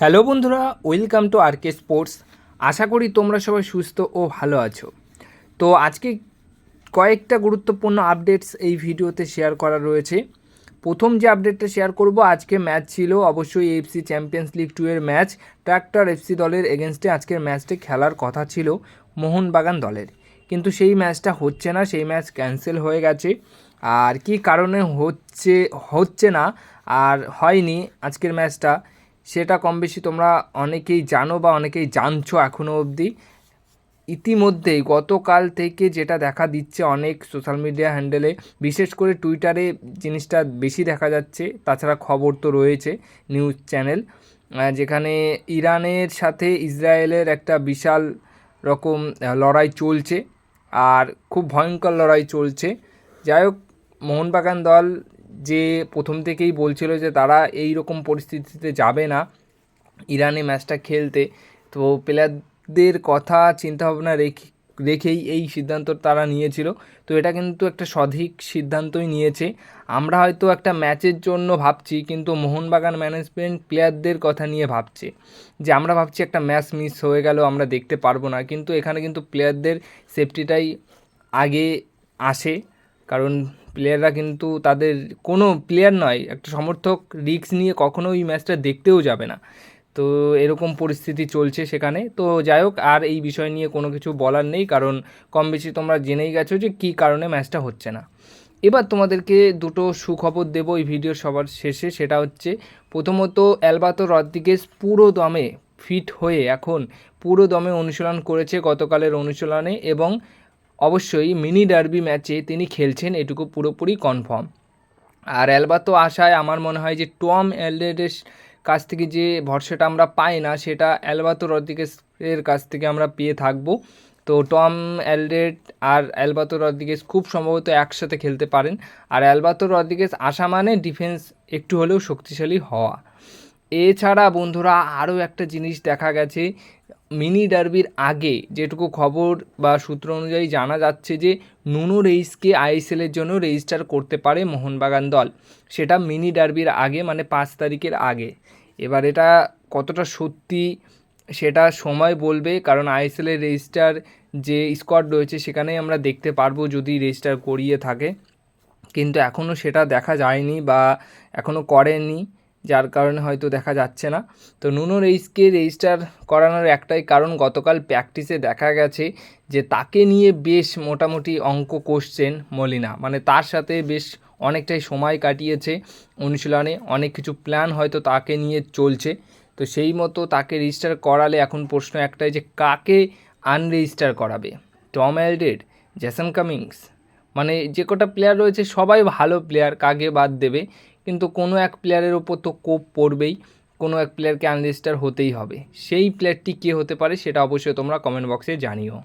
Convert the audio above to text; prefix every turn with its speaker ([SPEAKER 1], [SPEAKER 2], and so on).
[SPEAKER 1] Hello বন্ধুরা, welcome to R K sports. আশা করি তোমরা সবাই সুস্থ ও ভালো আছো। তো আজকে কয়েকটা গুরুত্বপূর্ণ আপডেটস এই ভিডিওতে শেয়ার করা রয়েছে। প্রথম যে আপডেটটা শেয়ার করব, আজকে ম্যাচ ছিল অবশ্যই এফসি চ্যাম্পিয়ন্স লিগ টু এর ম্যাচ ট্র্যাক্টর এফসি দলের এগেনস্টে আজকের ম্যাচটি খেলার কথা ছিল, মোহনবাগান দলের। কিন্তু সেই ম্যাচটা হচ্ছে না, সেই ম্যাচ ক্যান্সেল হয়ে গেছে। আর কি কারণে হচ্ছে হচ্ছে না, আর হয়নি আজকের ম্যাচটা সেটা কম বেশি তোমরা অনেকেই জানো বা অনেকেই জানছো এখনও অবধি। ইতিমধ্যেই গতকাল থেকে যেটা দেখা দিচ্ছে অনেক সোশ্যাল মিডিয়া হ্যান্ডেলে বিশেষ করে টুইটারে জিনিসটা বেশি দেখা যাচ্ছে। তাছাড়া খবর তো রয়েছে নিউজ চ্যানেল যেখানে ইরানের সাথে ইসরায়েলের একটা বিশাল রকম লড়াই চলছে। আর খুব ভয়ঙ্কর লড়াই চলছে। যাই হোক, মোহনবাগান দল যে প্রথম থেকেই বলছিল যে তারা এই রকম পরিস্থিতিতে যাবে না। ইরানে ম্যাচটা খেলতে। তো প্লেয়ারদের কথা, চিন্তাভাবনা রেখে, রেখেই এই সিদ্ধান্ত তারা নিয়েছিল। তো এটা কিন্তু একটা সঠিক সিদ্ধান্তই নিয়েছে। আমরা হয়তো একটা ম্যাচের জন্য ভাবছি, কিন্তু মোহনবাগান ম্যানেজমেন্ট প্লেয়ারদের কথা নিয়ে ভাবছে। যে আমরা ভাবছি একটা ম্যাচ মিস হয়ে গেল, আমরা দেখতে পারব না। কিন্তু এখানে কিন্তু প্লেয়ারদের সেফটিটাই আগে আসে। কারণ প্লেয়াররা কিন্তু তাদের কোনো প্লেয়ার নয়, একটা সমর্থক রিস্ক নিয়ে কখনো এই ম্যাচটা দেখতেও যাবে না। তো এরকম পরিস্থিতি চলছে সেখানে। তো যাই হোক, আর এই বিষয় নিয়ে কোনো কিছু বলার নেই, কারণ কম বেশি তোমরা জেনেই গেছো যে কী কারণে ম্যাচটা হচ্ছে না। এবার তোমাদেরকে দুটো সুখবর দেবো এই ভিডিও সবার শেষে, সেটা হচ্ছে প্রথমত অ্যালবাতো রদ্রিগেজ পুরো দমে ফিট হয়ে এখন পুরো দমে অনুশীলন করেছে গতকালের অনুশীলনে এবং অবশ্যই মিনি ডার্বি ম্যাচে তিনি খেলছেন, এটুকু পুরোপুরি কনফার্ম। আর অ্যালবাতো আশায় আমার মনে হয় যে টম অ্যালডেডের কাছ থেকে যে ভরসাটা আমরা পাই না, সেটা অ্যালবাতো রদ্রিগেজের কাছ থেকে আমরা পেয়ে থাকব। তো টম অ্যালডেড আর অ্যালবাতো রদ্রিগেজ খুব সম্ভবত একসাথে খেলতে পারেন। আর অ্যালবাতো রদ্রিগেজ আসা মানে ডিফেন্স একটু হলেও শক্তিশালী হওয়া। এছাড়া বন্ধুরা, আরও একটা জিনিস দেখা গেছে মিনি ডার্বির আগে যেটুকু খবর বা সূত্র অনুযায়ী জানা যাচ্ছে যে নুনো রেইসকে আইএসএলের জন্য রেজিস্টার করতে পারে মোহনবাগান দল। সেটা মিনি ডার্বির আগে মানে পাঁচ তারিখের আগে। এবার এটা কতটা সত্যি সেটা সময় বলবে, কারণ আইএসএলের রেজিস্টার যে স্কোয়াড রয়েছে সেখানেই আমরা দেখতে পারব যদি রেজিস্টার করিয়ে থাকে। কিন্তু এখনও সেটা দেখা যায়নি বা এখনও করেনি। যার কারণে হয়তো দেখা যাচ্ছে না। তো নুনো রেইসকে রেজিস্টার করানোর একটাই কারণ গতকাল প্র্যাকটিসে দেখা গেছে যে তাকে নিয়ে বেশ মোটামুটি অঙ্ক কষছেন মলিনা। মানে তার সাথে বেশ অনেকটাই সময় কাটিয়েছে অনুশীলনে, অনেক কিছু প্ল্যান হয়তো তাকে নিয়ে চলছে। তো সেই মতো তাকে রেজিস্টার করালে এখন প্রশ্ন একটাই যে কাকে আনরেজিস্টার করাবে? Tom Aldred, Jason Cummings? মানে যে কটা প্লেয়ার রয়েছে সবাই ভালো প্লেয়ার কাকে বাদ দেবে? কিন্তু কোনো এক প্লেয়ারের ওপর তো কোপ পড়বেই, কোনো এক প্লেয়ারকে আনরেজিস্টার হতেই হবে। সেই প্লেয়ারটি কে হতে পারে সেটা অবশ্যই তোমরা কমেন্ট বক্সে জানিও।